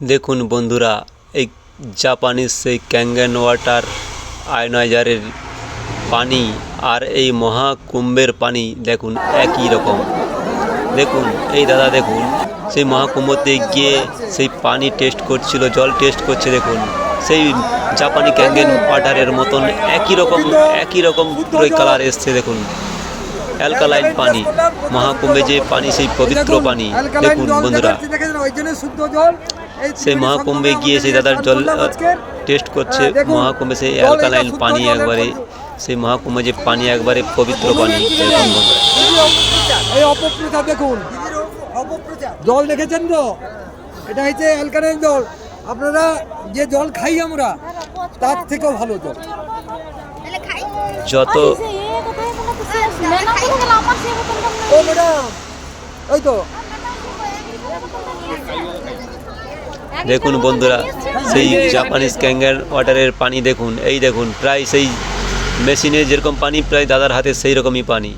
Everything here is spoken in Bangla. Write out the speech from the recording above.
দেখুন বন্ধুরা এই জাপানিজ সেই ক্যাঙ্গেন ওয়াটার আয়নাইজারের পানি আর এই মহাকুম্ভের পানি দেখুন একই রকম। দেখুন এই দাদা দেখুন সেই মহাকুম্ভতে গিয়ে সেই পানি টেস্ট করছিল জল টেস্ট করছে দেখুন। সেই জাপানি ক্যাঙ্গেন ওয়াটারের মতন একই রকম একই রকম পুরো কালার এসছে দেখুন। অ্যালকালাইন পানি মহাকুম্ভে যে পানি সেই পবিত্র পানি দেখুন বন্ধুরা। সেই মহাকুম্ভে গিয়ে সেই দাদার জল টেস্ট করছে। মহাকুম্ভে সেই অ্যালকালাইন পানি একবারে সেই মহাকুম্ভে যে পানি একবারে পবিত্র পানি দেখুন এই অপপ্রচার। দেখুন। জল দেখেছেন তো? এটা হচ্ছে অ্যালকালাইন জল। আপনারা যে জল খাই আমরা তার থেকেও ভালো জল। যত ও ম্যাডাম ওই তো। দেখুন বন্ধুরা, সেই জাপানিজ ক্যাঙ্গার ওয়াটারের পানি দেখুন, এই দেখুন, প্রায় সেই মেশিনে যেরকম পানি, প্রায় দাদার হাতে সেই রকমই পানি।